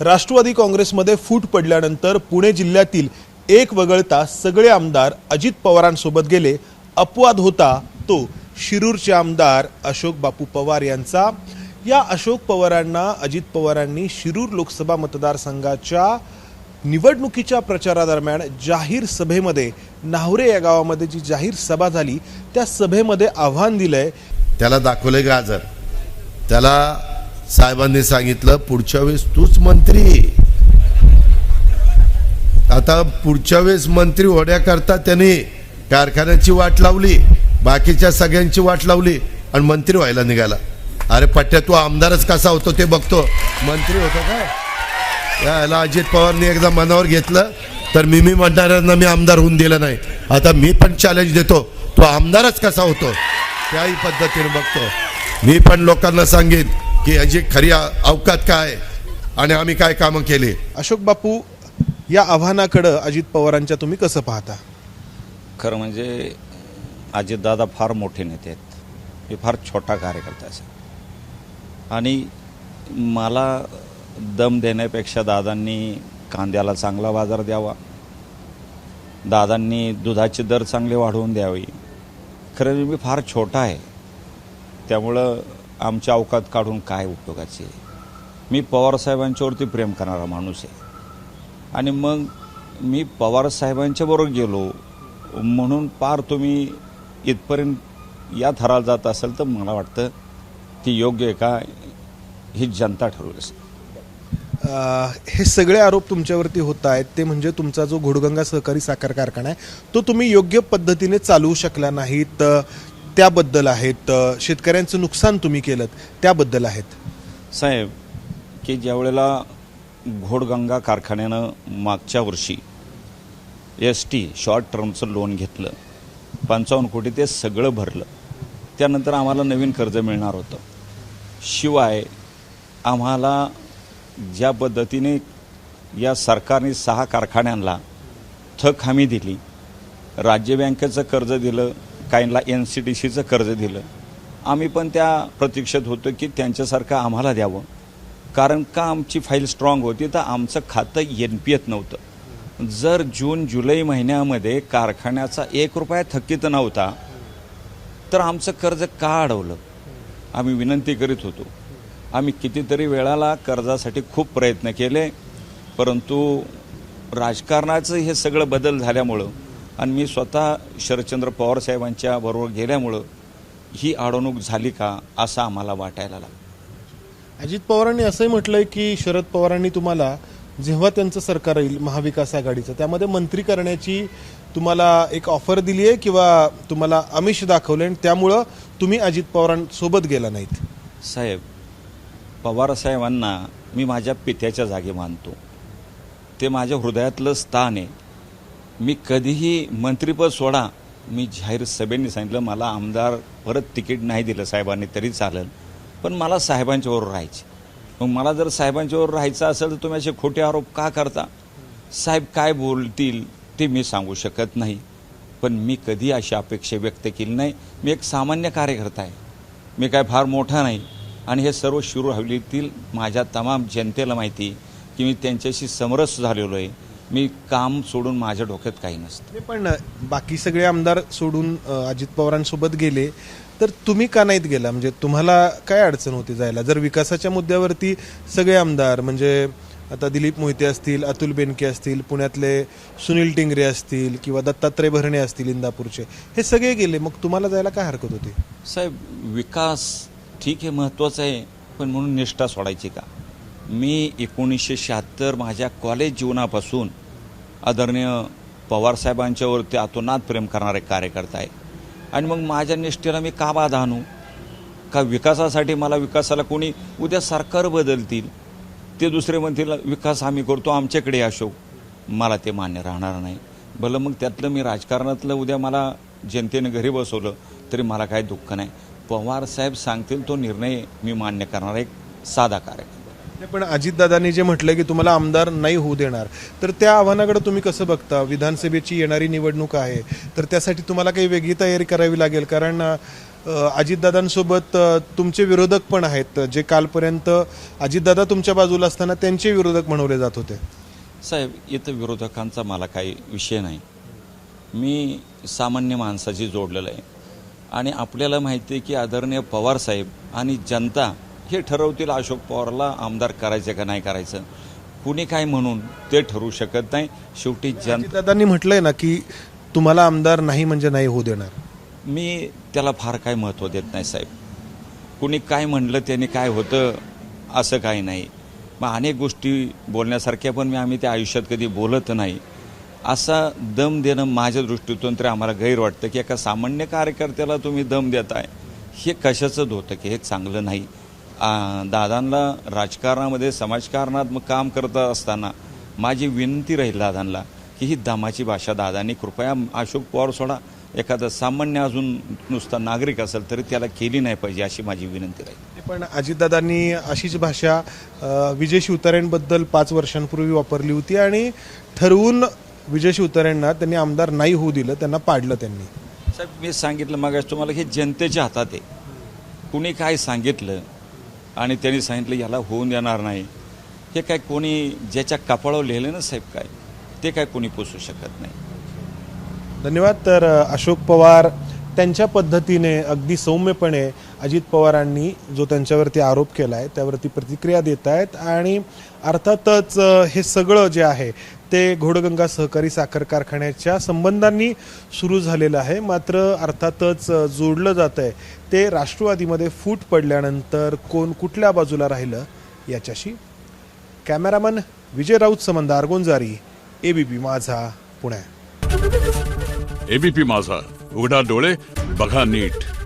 राष्ट्रवादी काँग्रेसमध्ये फूट पडल्यानंतर पुणे जिल्ह्यातील एक वगळता सगळे आमदार अजित पवारांसोबत गेले. अपवाद होता तो शिरूरचे आमदार अशोक बापू पवार यांचा. या अशोक पवारांना अजित पवारांनी शिरूर लोकसभा मतदारसंघाच्या निवडणुकीच्या प्रचारादरम्यान जाहीर सभेमध्ये नाहरे या गावामध्ये जी जाहीर सभा झाली त्या सभेमध्ये आव्हान दिलंय. त्याला दाखवलंय गाजर. त्याला साहेबांनी सांगितलं पुढच्या वेळेस तूच मंत्री. आता पुढच्या वेळेस मंत्री होण्याकरता त्यांनी कारखान्याची वाट लावली बाकीच्या सगळ्यांची वाट लावली आणि मंत्री व्हायला निघाला. अरे पट्ट्या तू आमदारच कसा होतो ते बघतो. मंत्री होतो काय? याला अजित पवारनी एकदा मनावर घेतलं तर मी मी म्हणणाऱ्यांना मी आमदार होऊन दिलं नाही. आता मी पण चॅलेंज देतो तो आमदारच कसा होतो? त्याही पद्धतीने बघतो. मी पण लोकांना सांगेन की याची खरी अवकात काय? आणि आम्ही काय कामं केली? अशोक बापू या आव्हानाकडं अजित पवारांच्या तुम्ही कसं पाहता? खरं म्हणजे अजितदादा फार मोठे नेते आहेत. मी फार छोटा कार्यकर्ता असेल आणि मला दम देण्यापेक्षा दादांनी कांद्याला चांगला बाजार द्यावा. दादांनी दुधाचे दर चांगले वाढवून द्यावे. खरं म्हणजे मी फार छोटा आहे. त्यामुळं आमच्या अवकात काढून काय उपयोगाचे? मी पवारसाहेबांच्यावरती प्रेम करणारा माणूस आहे. आणि मग मी पवारसाहेबांच्याबरोबर गेलो म्हणून पार तुम्ही इथपर्यंत या थराला जात असेल तर मला वाटतं ती योग्य आहे का ही जनता ठरवली असेल. हे सगळे आरोप तुमच्यावरती होत आहेत. ते म्हणजे तुमचा जो घोडगंगा सहकारी साखर कारखाना आहे तो तुम्ही योग्य पद्धतीने चालवू शकला नाहीत. त्याबद्दल आहेत शेतकऱ्यांचं नुकसान तुम्ही केलं त्याबद्दल आहेत. साहेब की ज्या वेळेला घोडगंगा कारखान्यानं मागच्या वर्षी एस टी शॉर्ट टर्मचं लोन घेतलं पंचावन्न कोटी ते सगळं भरलं त्यानंतर आम्हाला नवीन कर्ज मिळणार होतं. शिवाय आम्हाला ज्या पद्धतीने या सरकारने सहा कारखान्यांना थक हमी दिली राज्य बँकेचं कर्ज दिलं काहींना एन सी डी सीचं कर्ज दिलं. आम्ही पण त्या प्रतीक्षेत होतो की त्यांच्यासारखं आम्हाला द्यावं. कारण का आमची फाईल स्ट्रॉंग होती तर आमचं खातं एन पी एत नव्हतं. जर जून जुलै महिन्यामध्ये कारखान्याचा एक रुपया थकीत नव्हता तर आमचं कर्ज का अडवलं? आम्ही विनंती करीत होतो. आम्ही कितीतरी वेळाला कर्जासाठी खूप प्रयत्न केले परंतु राजकारणाचं हे सगळं बदल झाल्यामुळं आणि मी स्वतः शरदचंद्र पवार साहेबांच्या बरोबर गेल्यामुळं ही अडवणूक झाली का असं आम्हाला वाटायला लागलं. अजित पवारांनी असंही म्हटलंय की शरद पवारांनी तुम्हाला जेव्हा त्यांचं सरकार येईल महाविकास आघाडीचं त्यामध्ये मंत्री करण्याची तुम्हाला एक ऑफर दिली आहे किंवा तुम्हाला आमिष दाखवले आणि त्यामुळं तुम्ही अजित पवारांसोबत गेला नाहीत? साहेब पवार साहेबांना मी माझ्या पित्याच्या जागी मानतो. ते माझ्या हृदयातलं स्थान आहे. मी कधीही मंत्रीपद सोडा. मी जाहीर सभेने सांगितलं मला आमदार परत तिकीट नाही दिलं साहेबांनी तरी चालेल. पण मला साहेबांच्याबरोबर राहायचे मग मला जर साहेबांच्यावर राहायचं असेल तर तुम्ही असे खोटे आरोप का करता? साहेब काय बोलतील ते मी सांगू शकत नाही. पण मी कधी अशी अपेक्षा व्यक्त केली नाही. मी एक सामान्य कार्यकर्ता आहे. मी काय फार मोठा नाही. आणि हे सर्व शिरू हवेलीतील माझ्या तमाम जनतेला माहिती की मी त्यांच्याशी समरस झालेलो आहे. मी काम सोडून माझ्या डोक्यात काही नसतं. पण बाकी सगळे आमदार सोडून अजित पवारांसोबत गेले तर तुम्ही का नाहीत गेला? म्हणजे तुम्हाला काय अडचण होती जायला? जर विकासाच्या मुद्द्यावरती सगळे आमदार म्हणजे आता दिलीप मोहिते असतील अतुल बेनके असतील पुण्यातले सुनील टिंगरे असतील किंवा दत्तात्रय भरणे असतील इंदापूरचे हे सगळे गेले मग तुम्हाला जायला काय हरकत होती? साहेब विकास ठीक आहे महत्त्वाचं आहे पण म्हणून निष्ठा सोडायची का? मी एकोणीसशे शहात्तर माझ्या कॉलेज जीवनापासून आदरणीय पवारसाहेबांच्यावरती अतोनात प्रेम करणारे कार्यकर्ता आहे आणि मग माझ्या निष्ठेला मी का बाधा आणू? का विकासासाठी मला विकासाला कोणी उद्या सरकार बदलतील? ते दुसरे म्हणतील विकास आम्ही करतो आमच्याकडे अशोक मला ते मान्य राहणार नाही. भलं मग त्यातलं मी राजकारणातलं उद्या मला जनतेने घरी बसवलं तरी मला काही दुःख नाही. पवार साहेब सांगतील तो निर्णय मी मान्य करणार एक साधा कार्यक्रम. पण अजितदादांनी जे म्हटलं की तुम्हाला आमदार नाही होऊ देणार तर त्या आव्हानाकडे तुम्ही कसं बघता? विधानसभेची येणारी निवडणूक आहे तर त्यासाठी तुम्हाला काही वेगळी तयारी करावी लागेल? कारण अजितदादांसोबत तुमचे विरोधक पण आहेत जे कालपर्यंत अजितदादा तुमच्या बाजूला असताना त्यांचे विरोधक म्हणवले जात होते. साहेब इथं विरोधकांचा मला काही विषय नाही. मी सामान्य माणसाशी जोडलेलं आहे. आणि आपल्याला माहिती आहे की आदरणीय पवार साहेब आणि जनता हे ठरवतील अशोक पवारला आमदार करायचं का नाही करायचं? कुणी काय म्हणून ते ठरवू शकत नाही. शेवटी अजितदादांनी म्हटलंय ना की तुम्हाला आमदार नाही म्हणजे नाही होऊ देणार. मी त्याला फार काय महत्त्व देत नाही साहेब. कुणी काय म्हणलं त्याने काय होतं असं काही नाही. मग अनेक गोष्टी बोलण्यासारख्या पण मी आम्ही त्या आयुष्यात कधी बोलत नाही. असा दम देणं माझ्या दृष्टीतून तरी आम्हाला गैर वाटतं की एका सामान्य कार्यकर्त्याला तुम्ही दम देताय. हे कशाचं होतं की हे चांगलं नाही. दादांना राजकारणामध्ये समाजकारणात मग काम करत असताना माझी विनंती राहील दादांना की ही दमाची भाषा दादांनी कृपया अशोक पवार सोडा. एखादा सामान्य अजून नुसता नागरिक असेल तरी त्याला केली नाही पाहिजे अशी माझी विनंती राहील. पण अजितदादांनी अशीच भाषा विजय शिवतारेंबद्दल पाच वर्षांपूर्वी वापरली होती आणि ठरवून विजय शिवतारेंना त्यांनी आमदार नाही होऊ दिलं त्यांना पाडलं त्यांनी. साहेब मी सांगितलं मग तुम्हाला हे जनतेच्या हातात आहे. कुणी काय सांगितलं आणि त्यांनी सांगितलं याला होऊन देणार नाही. हे काय कोणी ज्याच्या कपाळावर लिहिलं ना साहेब काय ते काय कोणी पोचू शकत नाही. धन्यवाद. तर अशोक पवार त्यांच्या पद्धतीने अगदी सौम्यपणे अजित पवारांनी जो त्यांच्यावरती आरोप केला आहे त्यावरती प्रतिक्रिया देत आहेत आणि अर्थातच हे सगळं जे आहे ते घोडगंगा सहकारी साखर कारखान्याच्या संबंधांनी सुरू झालेलं आहे. मात्र अर्थातच जोडलं जात आहे. ते राष्ट्रवादीमध्ये फूट पडल्यानंतर कोण कुठल्या बाजूला राहिलं याच्याशी? कॅमेरामन विजय राऊत समंद आर्गोंजारी एबीपी माझा पुणे. एबीपी माझा. उघडा डोळे बघा नीट.